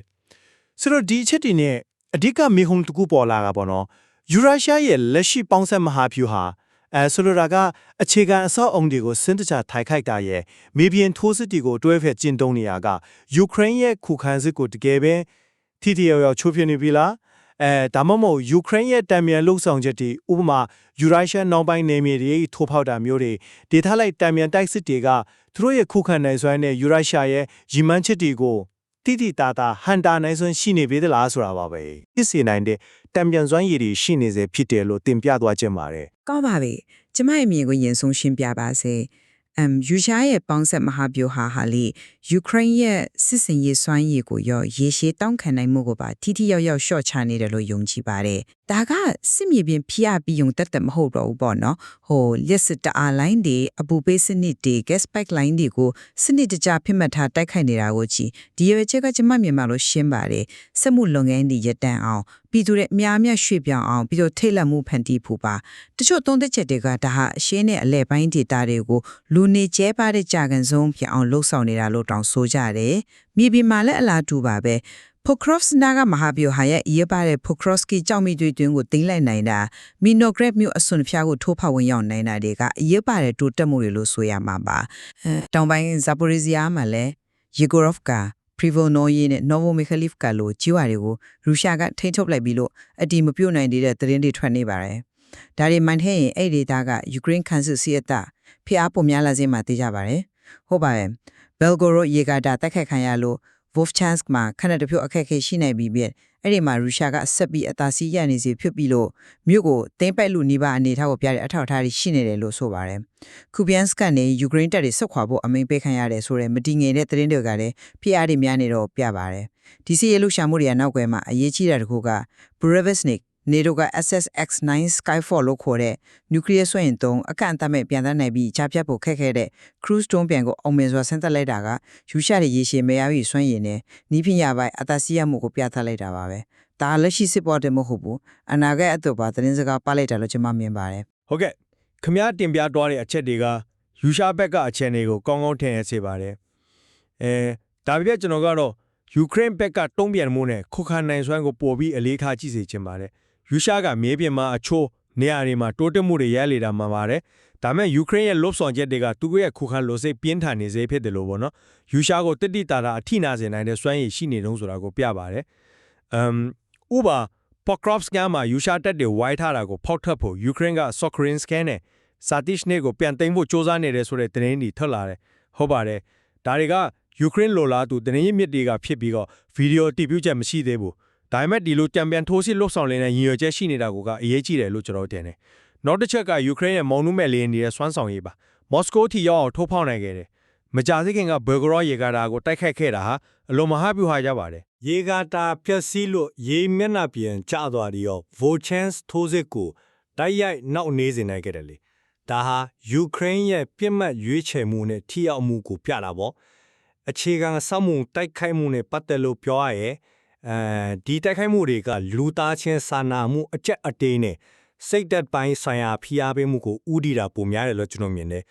Speaker 6: ဆိုတော့ဒီအချက်တွေနဲ့အဓိကမေဟုန်တစ်ခုပေါ်လာတာပေါ့နော်ယူရုရှားရဲ့လက်ရှိပေါင်းဆက်မဟာဗျူဟာ အဲဆိုလိုတာကအခြေခံအဆောက်အုံတွေကိုစင်တချထိုက်ခိုက်တာရဲ့မြေပြင်ထိုးစစ်တွေကိုတွဲဖက်ကျင့်သုံးနေရကယူကရိန်းရဲ့ခုခံစစ်ကိုတကယ်ပဲထိထိရောက်ရောက်ချိုးဖျက်နေပြီလားအဲဒါမှမဟုတ်ယူကရိန်းရဲ့တံမြန်လှုပ်ဆောင်ချက်တွေဥပမာယူရိုရှားနောက်ပိုင်းနေမြေတွေထိုးဖောက်တာမျိုးတွေဒေသလိုက်တံမြန်တိုက်စစ်တွေကသူတို့ရဲ့ခုခံနိုင်စွမ်းနဲ့ယူရိုရှားရဲ့ရီမန်းချက်တွေကိုတိတိတာတာဟန်တာနိုင်စွမ်းရှိနေပေသလားဆိုတာပါပဲဖြစ်စေနိုင်တဲ့ တံပြန်စွမ်းရည်တွေရှိနေစေဖြစ်တယ်လို့တင်ပြသွားခြင်းပါတယ်
Speaker 7: ကောင်းပါပြီကျမရဲ့အမြင်ကိုရင်ဆုံးရှင်းပြပါစေအမ်ယူရှားရဲ့ပေါင်းဆက်မဟာဗျူဟာဟာလေယူကရိန်းရဲ့စစ်စင်ရေးစွမ်းရည်ကိုရောရေရှည်တောင်းခံနိုင်မှုကိုပါထိထိရောက်ရောက်ရှော့ချနေတယ်လို့ယုံကြည်ပါတယ်ဒါကစစ်မြေပြင်ဖိအားပြီးုံတက်တက်မဟုတ်တော့ဘူးပေါ့နော်ဟိုလက်စစ်တအားလိုင်းတွေအပူပေးစနစ်တွေ gas pipe line တွေကိုစနစ်တကျဖိမှတ်ထားတိုက်ခိုက်နေတာကိုကြည့်ဒီရွေချက်ကကျမမြင်မှလို့ရှင်းပါတယ်စက်မှုလုပ်ငန်းတွေရပ်တန့်အောင် ပြည်သူတွေအများအများရွှေ့ပြောင်းအောင်ပြီးတော့ထိတ်လန့်မှုဖန်တီးဖို့ပါတချို့သုံးသက်ချက်တွေကဒါဟာအရှင်းနဲ့အလဲပိုင်းဒေတာတွေကိုလူနေကျဲပါတဲ့ကြာကန်ဆုံးဖြစ်အောင်လှုပ်ဆောင်နေတာလို့တောင်ဆိုကြတယ်မြေပြင်မှာလည်းအလားတူပါပဲ Pokrovs နာကမဟာဗျူဟာရဲ့အရေးပါတဲ့ Pokrovsky ကြောင့်မိတွေတွင်ကိုတင်လိုက်နိုင်တာ Minograd မြို့အစွန်ဖျားကိုထိုးဖောက်ဝင်ရောက်နိုင်တာတွေကအရေးပါတဲ့တိုးတက်မှုတွေလို့ဆိုရမှာပါအဲတောင်ပိုင်း Zaporizhia မှာလည်း Yegorovka Privolnoye နဲ့ Novomikhailivka လိုကြီးဝါတွေကိုရုရှားကထိန်းချုပ်လိုက်ပြီးလို့အတီမပြုတ်နိုင်သေးတဲ့သတင်းတွေထွက်နေပါတယ်။ဒါတွေမှန်တဲ့ရင်အဲ့ဒီဒေတာကယူကရိန်းခန်းစစ်စီအတာဖျားပုံများလာစေမှသိကြပါတယ်။ဟုတ်ပါရဲ့။ Belgorod ရေကာတာတိုက်ခတ်ခံရလို့ Vovchansk မှာခဏတစ်ဖြုတ်အခက်အခဲရှိနေပြီပြည့် အဲ့ဒီမှာရုရှားကဆက်ပြီးအသာစီးရနေစီဖြစ်ပြီးလို့မြို့ကိုတင်းပိုက်လူနေပါအနေထားကိုပြတဲ့အထောက်အထားတွေရှိနေတယ်လို့ဆိုပါတယ်။ Kupiansk ကနေယူကရိန်းတပ်တွေဆက်ခွာဖို့အမိန့်ပေးခံရတယ်ဆိုတဲ့မတည်ငြိမ်တဲ့သတင်းတွေကလည်းဖိအားတွေများနေတော့ပြပါတယ်။ဒီစီရလှရှာမှုတွေကနောက်ွယ်မှာအရေးကြီးတာတစ်ခုက Burevestnik နေတို့က SSX9 Skyfall လို့ခေါ်တဲ့နျူကလ িয়ার စွမ်းအင်သုံးအကန့်အသတ်မဲ့ပြန်တတ်နိုင်ပြီးချပြတ်ဖို့ခက်ခဲတဲ့ cruise တွန်းပြန်ကိုအောင်မြင်စွာဆင်းသက်လိုက်တာကယူရှာတဲ့ရေရှည်မရပြီးစွမ်းရည်နဲ့နီးပညာပိုင်းအသက်စီးရမှုကိုပြသလိုက်တာပါပဲ။ဒါလက်ရှိစစ်ပေါ်တယ်မဟုတ်ဘူး။အနာဂတ်အတူပါသတင်းစကားပါလိုက်တာလို့ကျွန်မမြင်ပါတယ်
Speaker 6: ဟုတ်ကဲ့ခမားတင်ပြသွားတဲ့အချက်တွေကယူရှားဘက်ကအခြေအနေကိုကောင်းကောင်းထင်ရစေပါတယ်အဲဒါပြည့်ကျွန်တော်ကတော့ယူကရိန်းဘက်ကတုံ့ပြန်မှုနဲ့ခုခံနိုင်စွမ်းကိုပို့ပြီးအလေးထားကြည့်စေချင်ပါတယ် ယူရှားကမြေပြင်မှာအချိုးနေရာတွေမှာတိုးတက်မှုတွေရလေတာမှန်ပါတယ်ဒါမဲ့ယူကရိန်းရဲ့လှုပ်ဆောင်ချက်တွေကသူတို့ရဲ့ခုခံလို့စိတ်ပြင်းထန်နေစေဖြစ်တယ်လို့ပေါ့နော်ယူရှားကိုတိတိတာတာအထိနာစေနိုင်တဲ့စွမ်းရည်ရှိနေတုံးဆိုတာကိုပြပါတယ်အမ်ဥပမာ Pokrovsk မှာယူရှားတပ်တွေဝိုင်းထားတာကိုဖောက်ထွက်ဖို့ယူကရိန်းက Sokrinsk နဲ့ Satishne ကိုပြန်သိမ်းဖို့စ조사နေတယ်ဆိုတဲ့သတင်းတွေထွက်လာတယ်ဟုတ်ပါတယ်ဒါတွေကယူကရိန်းလိုလားသူသတင်းရင်းမြစ်တွေကဖြစ်ပြီးတော့ဗီဒီယိုတိပြချက်မရှိသေးဘူး ဒါပေမဲ့ဒီလိုကြံပြန်ထိုးစစ်လှုပ်ဆောင်နေတဲ့ရည်ရွယ်ချက်ရှိနေတာကအရေးကြီးတယ်လို့ကျွန်တော်ထင်တယ်နောက်တစ်ချက်ကယူကရိန်းရဲ့မောင်နုမဲ့လေယာဉ်တွေရဲ့စွမ်းဆောင်ရည်ပါမော်စကိုထိရောက်အောင်ထိုးဖောက်နိုင်ခဲ့တယ်မကြာသေးခင်ကဘေဂရောရေကာတာကိုတိုက်ခတ်ခဲ့တာဟာအလွန်မဟာဗျူဟာကြပါတယ်
Speaker 8: ရေကာတာဖြက်စီးလို့ရေမျက်နှာပြင်ကျသွားပြီးတော့ Volchans ထိုးစစ်ကိုတိုက်ရိုက်နောက်နေစေနိုင်ခဲ့တယ်လေဒါဟာယူကရိန်းရဲ့ပြစ်မှတ်ရွေးချယ်မှုနဲ့ထိရောက်မှုကိုပြတာပေါ့အခြေခံစောင့်မှုတိုက်ခိုက်မှုနဲ့ပတ်သက်လို့ပြောရရင် အဲဒီတိုက်ခိုက်မှုတွေကလူသားချင်းစာနာမှုအကျက်အတေးနဲ့စိတ်သက်ပိုင်းဆိုင်ရာဖိအားပေးမှုကိုဥတီတာပုံများတယ်လို့ကျွန်တော်မြင်တယ်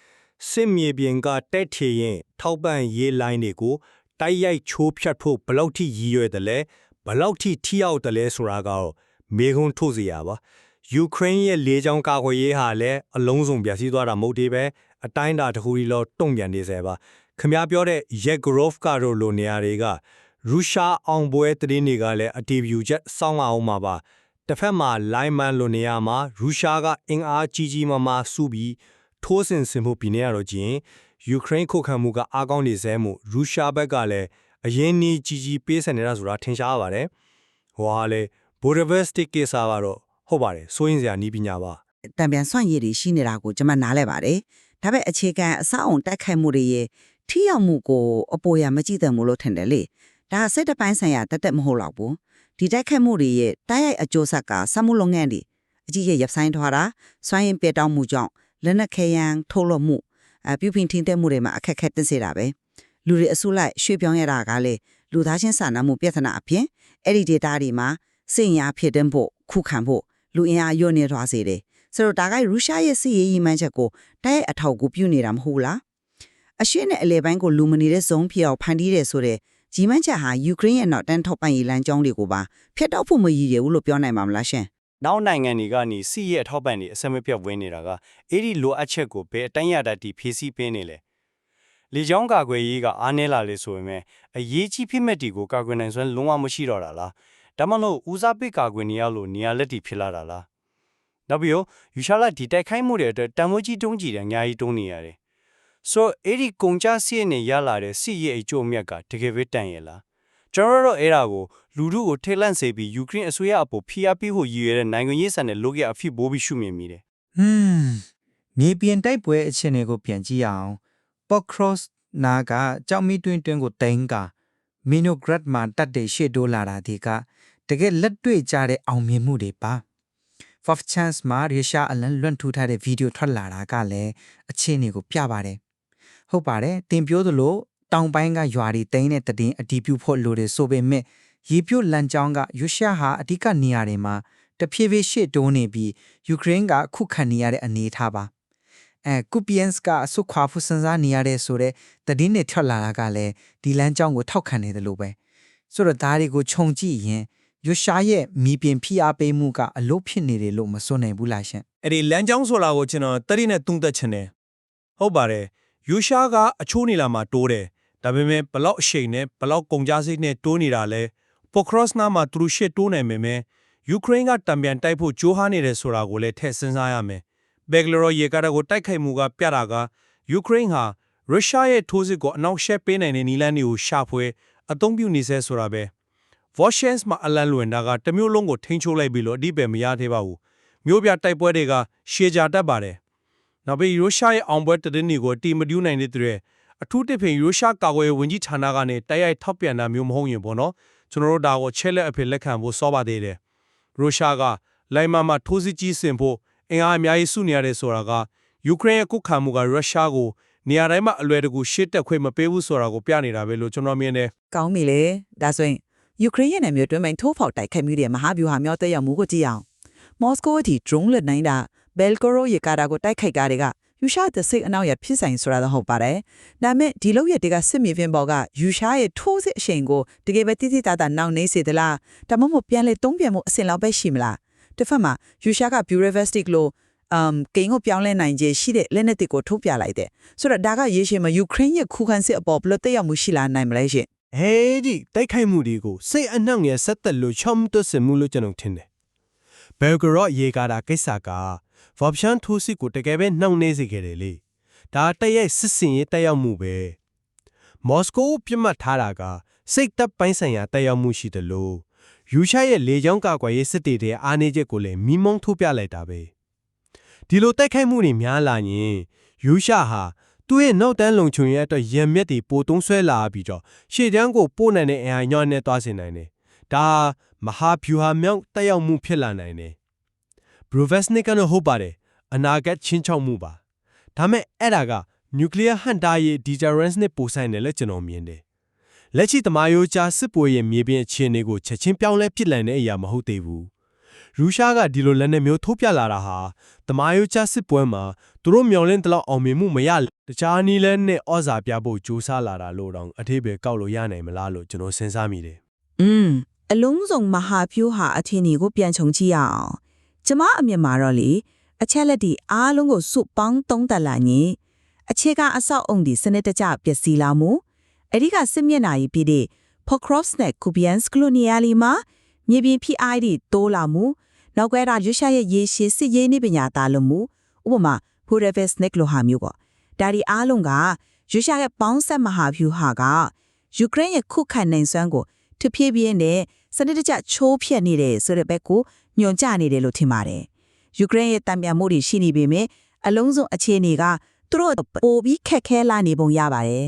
Speaker 8: စစ်မြေပြင်ကတက်ထည်ရင်ထောက်ပံ့ရေးလိုင်းတွေကိုတိုက်ရိုက်ချိုးဖြတ်ဖို့ဘယ်လောက်ထိရည်ရွယ်တယ်လဲဘယ်လောက်ထိထိရောက်တယ်လဲဆိုတာကတော့မေခွန်းထုတ်စရာပါယူကရိန်းရဲ့လေကြောင်းကာကွယ်ရေးဟာလည်းအလုံးစုံပြည့်စည်သွားတာမဟုတ်သေးပဲအတိုင်းအတာတစ်ခုကြီးလောတုံ့ပြန်နေစေပါခင်ဗျားပြောတဲ့ Yegrovka တို့လိုနေရာတွေက ရုရှားအောင်ပွဲသတင်းတွေကလည်းအတီးဗျူချက်စောင်းအောင်မှာပါတစ်ဖက်မှာလိုင်းမန်လိုနေရာမှာရုရှားကအင်အားကြီးကြီးမားမားစုပြီးထိုးဆင်ဆင်မှုပြနေရတော့ချင်းယူကရိန်းခုခံမှုကအားကောင်းနေစေမှုရုရှားဘက်ကလည်းအရင်နီးကြီးကြီးပေးဆန်နေတာဆိုတာထင်ရှားပါတယ်ဟိုဟာလေဘိုဒဗက်စတစ်ကိစ္စကတော့ဟုတ်ပါတယ်စိုးရင်စရာနီးပညာပါ
Speaker 5: တံပြန်စွန့်ရည်တွေရှိနေတာကိုကျွန်မနားလဲပါတယ်ဒါပေမဲ့အခြေခံအဆောက်အုံတိုက်ခိုက်မှုတွေရဲ့ထိရောက်မှုကိုအပေါ်ရမကြည့်တယ်မို့လို့ထင်တယ်လေ ဒါစိတ်တပိုင်းဆိုင်ရာတက်တက်မဟုတ်တော့ဘူးဒီဒီတိုက်ခတ်မှုတွေရဲ့တိုက်ရိုက်အကျိုးဆက်ကစက်မှုလုပ်ငန်းတွေအကြီးကြီးရပ်ဆိုင်ထွာတာစွမ်းရင်ပေတောင်းမှုကြောင့်လက်နက်ခဲယမ်းထုတ်လုပ်မှုအပြုပြင်ထင်းတဲ့မှုတွေမှာအခက်အခဲတင်စေတာပဲလူတွေအစုလိုက်ရွှေ့ပြောင်းရတာကလေလူသားချင်းစာနာမှုပြဿနာအပြင်အဲ့ဒီ data တွေမှာစိတ်ညာဖြစ်တဲ့ဖို့ခုခံဖို့လူအင်အားညွတ်နေသွားစေတယ်ဆိုတော့ဒါကရုရှားရဲ့စစ်ရေးရည်မှန်းချက်ကိုတိုက်ရိုက်အထောက်အကူပြုနေတာမဟုတ်လားအရှင်းနဲ့အလဲပိုင်းကိုလူမနေတဲ့ဇုံဖြစ်အောင်ဖန်တီးတယ်ဆိုတဲ့ ကြီးမန်းချက်ဟာယူကရိန်းရဲ့နောက်တန်းထောက်ပံ့ရေးလမ်းကြောင်းတွေကိုပါဖျက်တောက်ဖို့မရည်ရဘူးလို့ပြောနိုင်မှာမလားရှင်
Speaker 8: နောက်နိုင်ငံတွေကနေစီရဲ့အထောက်ပံ့တွေအစမပြတ်ဝင်နေတာကအဲ့ဒီလိုအပ်ချက်ကိုဘယ်အတိုင်းရတာတီဖြည့်ဆည်းပေးနေလဲလေကြောင်းကာကွယ်ရေးကအားနည်းလာလေဆိုပေမဲ့အရေးကြီးဖြစ်မဲ့တီကိုကာကွယ်နိုင်စွမ်းလုံးဝမရှိတော့တာလားဒါမှမဟုတ်ဦးစားပေးကာကွယ်နေရလို့နေရာလက်တီဖြစ်လာတာလားနောက်ပြီးတော့ယူရှာလာဒီတိုက်ခိုင်းမှုတွေအတွက်တံမိုးကြီးတုံးကြီးတယ်အများကြီးတုံးနေရတယ် ဆိုအဲ့ဒီကုန်ကြစီးနေရလာတဲ့စီရဲ့အကျိုးအမြတ်ကတကယ်ပဲတန်ရလားကျွန်တော်တို့အဲ့ဒါကိုလူထုကိုထိတ်လန့်စေပြီးယူကရိန်းအစိုးရအပေါ်ဖိအားပေးဖို့ရည်ရွယ်တဲ့နိုင်ငံရေးဆန်တဲ့လောကအဖြစ်ဘိုးပြီးရှုမြင်မိတယ်
Speaker 9: ဟွန်းမြေပြင်တိုက်ပွဲအခြေအနေကိုပြန်ကြည့်ရအောင် Pokros နာကကြောက်မီတွင်တွင်ကိုတိန်က Minograd မှာတက်တဲ့ရှေ့တိုးလာတာဒီကတကယ်လက်တွေ့ကြတဲ့အောင်မြင်မှုတွေပါ Fof Chance မှာရုရှားအလံလွန့်ထူထားတဲ့ဗီဒီယိုထွက်လာတာကလည်းအခြေအနေကိုပြပါတယ် ဟုတ်ပါတယ်တင်ပြောသလိုတောင်ပိုင်းကရွာတွေတိန်တဲ့တည်င်းအတီးပြုဖို့လိုတယ်ဆိုပေမဲ့ရေပြို့လန်ကြောင်းကရုရှားဟာအဓိကနေရာတွေမှာတဖြည်းဖြည်းရှေ့တိုးနေပြီးယူကရိန်းကခုခံနေရတဲ့အနေအထားပါအဲကူပီယန်စ်ကအဆုတ်ခွာဖို့စဉ်းစားနေရတဲ့ဆိုတော့တည်င်းနဲ့ထွက်လာတာကလည်းဒီလမ်းကြောင်းကိုထောက်ခံနေတယ်လို့ပဲဆိုတော့ဒါတွေကိုခြုံကြည့်ရင်ရုရှားရဲ့မီပင်ဖိအားပေးမှုကအလို့ဖြစ်နေတယ်လို့မစွန့်နိုင်ဘူးလားရှင်
Speaker 6: အဲ့ဒီလမ်းကြောင်းဆိုတာကိုကျွန်တော်တတိနဲ့တုံသက်ချင်တယ်ဟုတ်ပါတယ် ယူရှားကအချိုးနေလာမှာတိုးတယ်ဒါပေမဲ့ဘလောက်အရှိန်နဲ့ဘလောက်ကုန်ကြစိတ်နဲ့တိုးနေတာလဲပိုခရော့စ်နာမှာသူတို့ရှစ်တိုးနိုင်ပေမဲ့ယူကရိန်းကတံပြန်တိုက်ဖို့ကြိုးဟားနေတယ်ဆိုတာကိုလည်းထည့်စဉ်းစားရမယ်ဘက်ဂလရောရေကာတာကိုတိုက်ခိုက်မှုကပြတာကယူကရိန်းဟာရုရှားရဲ့ထိုးစစ်ကိုအနောက်ရှက်ပေးနိုင်တဲ့နီလန်းတွေကိုရှာဖွေအသုံးပြုနေဆဲဆိုတာပဲ Voshens မှာအလန်လွင်တာကတမျိုးလုံးကိုထိန်းချုပ်လိုက်ပြီလို့အဓိပ္ပာယ်မရသေးပါဘူးမျိုးပြတိုက်ပွဲတွေကရှေကြတတ်ပါတယ် နောက်ပြီးရုရှားရဲ့အောင်ပွဲတည်င်းတွေကိုတီမတူးနိုင်တဲ့တဲ့အထူးတစ်ဖိန်ရုရှားကာကွယ်ရေးဝန်ကြီးဌာနကနေတိုက်ရိုက်ထောက်ပြန်တာမျိုးမဟုတ်ရင်ပေါ့နော်ကျွန်တော်တို့ဒါကိုချက်လက်အဖြစ်လက်ခံဖို့စောပါသေးတယ်ရုရှားကလိုင်မာမှာထိုးစစ်ကြီးဆင်ဖို့အင်အားအများကြီးစုနေရတယ်ဆိုတာကယူကရိန်းရဲ့ကုခါမှုကရုရှားကိုနေရာတိုင်းမှာအလွယ်တကူရှစ်တက်ခွင့်မပေးဘူးဆိုတာကိုပြနေတာပဲလို့ကျွန်တော်မြင်တယ်
Speaker 5: ကောင်းပြီလေဒါဆိုရင်ယူကရိန်းရဲ့နယ်မြေတွင်းမှာထိုးဖောက်တိုက်ခိုက်မှုတွေမဟာဗျူဟာမျိုးတက်ရောက်မှုကိုကြည့်အောင်မော်စကိုအထိ drone လက်နိုင်တာ ဘယ်လ်ဂိုရိုရေကာတာကိုတိုက်ခိုက်တာတွေကယူရှားတဲ့စိတ်အနောက်ရဖြစ်ဆိုင်ဆိုတာတော့ဟုတ်ပါတယ်ဒါပေမဲ့ဒီလောက်ရတွေကစစ်မြေပြင်ပေါ်ကယူရှားရဲ့ထိုးစစ်အရှိန်ကိုတကယ်ပဲတိတိတတ်တာနောက်နေစေသလားဒါမှမဟုတ်ပြန်လေတုံးပြန်မှုအစင်လောက်ပဲရှိမလားတစ်ဖက်မှာယူရှားက burevistic လို့ um ကိန်းကိုပြောင်းလဲနိုင်ခြင်းရှိတဲ့လက်နက်တွေကိုထုတ်ပြလိုက်တယ်ဆိုတော့ဒါကရေရှည်မှာယူကရိန်းရဲ့ခုခံစစ်အပေါ်ဘယ်လိုတက်ရောက်မှုရှိလာနိုင်မလဲရှင်
Speaker 6: ဟေးဒီတိုက်ခိုက်မှုတွေကိုစိတ်အနှောင့်ငယ်ဆက်သက်လို့ချောင်းတွတ်စင်မှုလို့ကျွန်တော်ထင်တယ်ဘယ်ဂရော့ရေကာတာကိစ္စက ဗော်ပရှန်ထိုးစစ်ကိုတကယ်ပဲနှောင့်နှေးစေခဲ့တယ်လေဒါတည့်ရဲ့စစ်စင်ရေးတက်ရောက်မှုပဲမော်စကိုပြစ်မှတ်ထားတာကစိတ်တပ်ပိုင်းဆိုင်ရာတက်ရောက်မှုရှိတယ်လို့ယူရှားရဲ့လေကြောင်းကာကွယ်ရေးစစ်တေတဲ့အားနည်းချက်ကိုလည်းမိမုံထုတ်ပြလိုက်တာပဲဒီလိုတိုက်ခိုက်မှုတွေများလာရင်ယူရှားဟာသူ့ရဲ့နောက်တန်းလုံခြုံရေးအတွက်ရံမြက်တွေပိုတုံးဆွဲလာပြီးတော့ရှေ့တန်းကိုပို့နိုင်တဲ့အင်အားညော့နဲ့သွားစေနိုင်တယ်။ဒါမဟာဗျူဟာမြောက်တက်ရောက်မှုဖြစ်လာနိုင်တယ်။ Brovesnik ကတော့ဟုတ်ပါတယ်။အနာဂတ်ချင်းချောက်မှုပါ။ဒါမဲ့အဲ့ဒါက nuclear ဟန်တာရေး deterrence နဲ့ပိုဆိုင်တယ်လို့ကျွန်တော်မြင်တယ်။လက်ရှိသမားရိုးကြားစစ်ပွဲရဲ့မြေပြင်အခြေအနေကိုချက်ချင်းပြောင်းလဲပစ်လန်တဲ့အရာမဟုတ်သေးဘူး။ရုရှားကဒီလိုလက်နက်မျိုးထုတ်ပြလာတာဟာတမာယိုချစစ်ပွဲမှာသူတို့မျော်လင့်တလောက်အောင်မြင်မှုမရတခြားနီးလဲနဲ့ဩဇာပြဖို့ကြိုးစားလာတာလို့တောင်အထည်ပဲကောက်လို့ရနိုင်မလားလို့ကျွန်တော်စဉ်းစားမိတယ်
Speaker 5: อืมအလုံးစုံမဟာဖြိုးဟာအထင်ကြီးကိုပြန်ခြုံကြည့်ရအောင် ကျမအမြင်မှာတော့လေအချက်လက်ဒီအားလုံးကိုစုပေါင်းသုံးသပ်လာရင်အခြေခံအဆောက်အုံဒီစနစ်တကျပျက်စီးလာမှုအဲ့ဒီကစစ်မျက်နှာကြီးပြည့်တဲ့ Pokrovs နဲ့ Kupiansk လိုနေရာလီမှာမြေပြင် PI ဒီတိုးလာမှုနောက်ကွဲတာရွှေရှာရဲ့ရေရှည်စစ်ရေးနည်းပညာတာလို့မှုဥပမာ Purevesnik လိုဟာမျိုးပေါ့ဒါဒီအားလုံးကရွှေရှာရဲ့ပေါင်းဆက်မဟာဖြူဟာကယူကရိန်းရဲ့ခုခံနိုင်စွမ်းကို တဖြည်းဖြည်းနဲ့စနစ်တကျချိုးဖျက်နေတယ်ဆိုတဲ့ဘက်ကိုညွန်ကြနေတယ်လို့ထင်ပါတယ်ယူကရိန်းရဲ့တံပြန်မှုတွေရှိနေပေမဲ့အလုံးစုံအခြေအနေကသူတို့ပိုပြီးခက်ခဲလာနေပုံရပါတယ်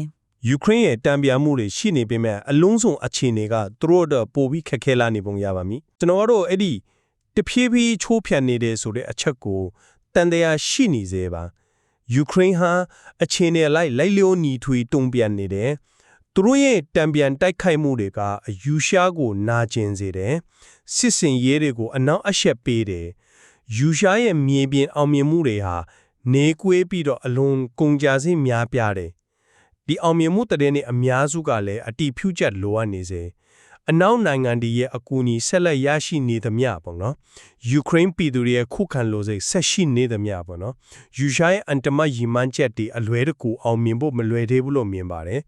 Speaker 6: ယူကရိန်းရဲ့တံပြန်မှုတွေရှိနေပေမဲ့အလုံးစုံအခြေအနေကသူတို့တော့ပိုပြီးခက်ခဲလာနေပုံရပါမည်ကျွန်တော်ကတော့အဲ့ဒီတဖြည်းဖြည်းချိုးဖြန့်နေတဲ့ဆိုတဲ့အချက်ကိုတန်တရားရှိနေစေပါယူကရိန်းဟာအခြေအနေလိုက်လိုက်လျောညီထွေတုံ့ပြန်နေတယ် သူတို့ရဲ့တံပြန်တိုက်ခိုက်မှုတွေကအယူရှားကိုနာကျင်စေတယ်စစ်စင်ရေးတွေကိုအနောက်အရှက်ပေးတယ်ယူရှားရဲ့မြေပြင်အောင်မြင်မှုတွေဟာနေကွေးပြီးတော့အလွန်ကုန်ကြစည်များပြားတယ်ဒီအောင်မြင်မှုတတဲ့နဲ့အများစုကလည်းအတီဖြူချက်လိုအပ်နေစေအနောက်နိုင်ငံတွေရဲ့အကူအညီဆက်လက်ရရှိနေသမျှပေါ့နော်ယူကရိန်းပြည်သူတွေရဲ့ခုခံလိုစိတ်ဆက်ရှိနေသမျှပေါ့နော်ယူရှားရဲ့အန်တမရီမန်ချက်တွေအလွဲတကူအောင်မြင်ဖို့မလွယ်သေးဘူးလို့မြင်ပါတယ်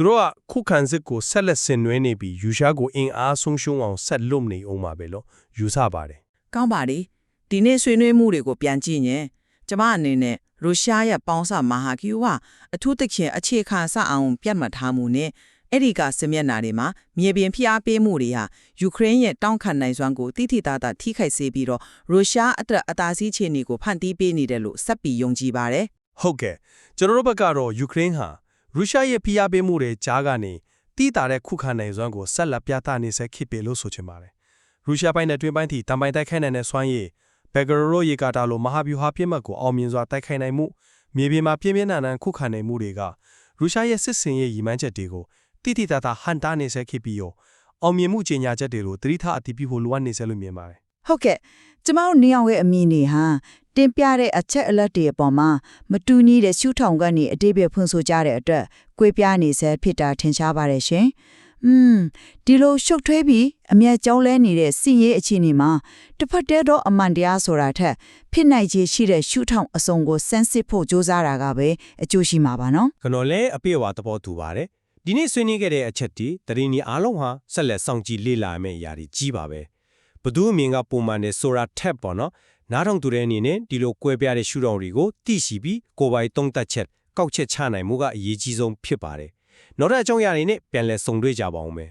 Speaker 6: သူတို့ကခုခံစစ်ကိုဆက်လက်ဆင်နွှဲနေပြီးယူရှားကိုအင်အားဆုံးရှုံးအောင်ဆက်လုပ်နေအောင်ပါပဲလို့ယူဆပါတယ်
Speaker 5: ကောင်းပါလေဒီနေ့ဆွေးနွေးမှုတွေကိုပြန်ကြည့်ရင်ကျမအနေနဲ့ရုရှားရဲ့ပေါင်းစမဟာကျူကအထူးသဖြင့်အခြေခံစအောင်ပြတ်မှတ်ထားမှုနဲ့အဲ့ဒီကစစ်မျက်နှာတွေမှာမြေပြင်ဖိအားပေးမှုတွေဟာယူကရိန်းရဲ့တောင်းခံနိုင်စွမ်းကိုတိတိတသားထိခိုက်စေပြီးတော့ရုရှားအတွက်အသာစီးခြေနေကိုဖန်တီးပေးနေတယ်လို့စက်ပြီးယုံကြည်ပါတယ်
Speaker 6: ဟုတ်ကဲ့ကျွန်တော်တို့ဘက်ကတော့ယူကရိန်းဟာ ရုရှားရဲ့ဖိအားပေးမှုတွေကြားကနေတိတာတဲ့ခုခံနိုင်စွမ်းကိုဆက်လက်ပြသနေစေဖြစ်ပေလို့ဆိုချင်ပါတယ်ရုရှားပိုင်းနဲ့တွင်ပိုင်းထိတံပိုင်တိုက်ခိုက်နိုင်တဲ့စွမ်းရည်ဘယ်ဂရရိုရေကာတာလိုမဟာဗျူဟာပြစ်မှတ်ကိုအောင်မြင်စွာတိုက်ခိုက်နိုင်မှုမြေပြင်မှာပြင်းပြင်းထန်ထန်ခုခံနိုင်မှုတွေကရုရှားရဲ့စစ်စင်ရေးရည်မှန်းချက်တွေကိုတိတိတသားဟန်တာနေစေဖြစ်ပြီးတော့အောင်မြင်မှုကြေညာချက်တွေကိုသတိထားအတည်ပြုဖို့လိုအပ်နေစေလို့မြင်ပါတယ်
Speaker 5: ဟုတ်ကဲ့ကျမတို့နေအောင်ရဲ့အမိနေဟာ တင်ပြတဲ့အချက်အလက်တွေအပေါ်မှာမတူညီတဲ့ရှုထောင်ကနေအတိအပြဖွင့်ဆိုကြတဲ့အတွက်ကွေးပြားနေစေဖြစ်တာထင်ရှားပါတယ်ရှင်။อืมဒီလိုရှုပ်ထွေးပြီးအမျက်ကြောင်းလဲနေတဲ့စီရေးအခြေအနေမှာတစ်ဖက်တည်းသောအမှန်တရားဆိုတာထက်ဖြစ်နိုင်ခြေရှိတဲ့ရှုထောင်အစုံကိုစမ်းစစ်ဖို့ကြိုးစားတာကပဲအကျိုးရှိမှာပါနော်
Speaker 6: ကျွန်တော်လည်းအပြည့်အဝသဘောတူပါတယ်ဒီနေ့ဆွေးနွေးခဲ့တဲ့အချက်တွေတရင်ဒီအားလုံးဟာဆက်လက်စောင့်ကြည့်လေ့လာရမယ့်အရာတွေကြီးပါပဲဘသူအမြင်ကပုံမှန်နဲ့ဆိုတာထက်ပေါ့နော် နားထောင်သူတဲ့အနေနဲ့ဒီလိုကွဲပြားတဲ့ရှုထောင့်တွေကိုသိရှိပြီးကိုယ်ပိုင်သုံးသပ်ချက်ကောက်ချက်ချနိုင်မှုကအရေးကြီးဆုံးဖြစ်ပါတယ်နောက်ထပ်အကြောင်းအရာတွေနဲ့ပြန်လည်ဆုံတွေ့ကြပါအောင်မယ်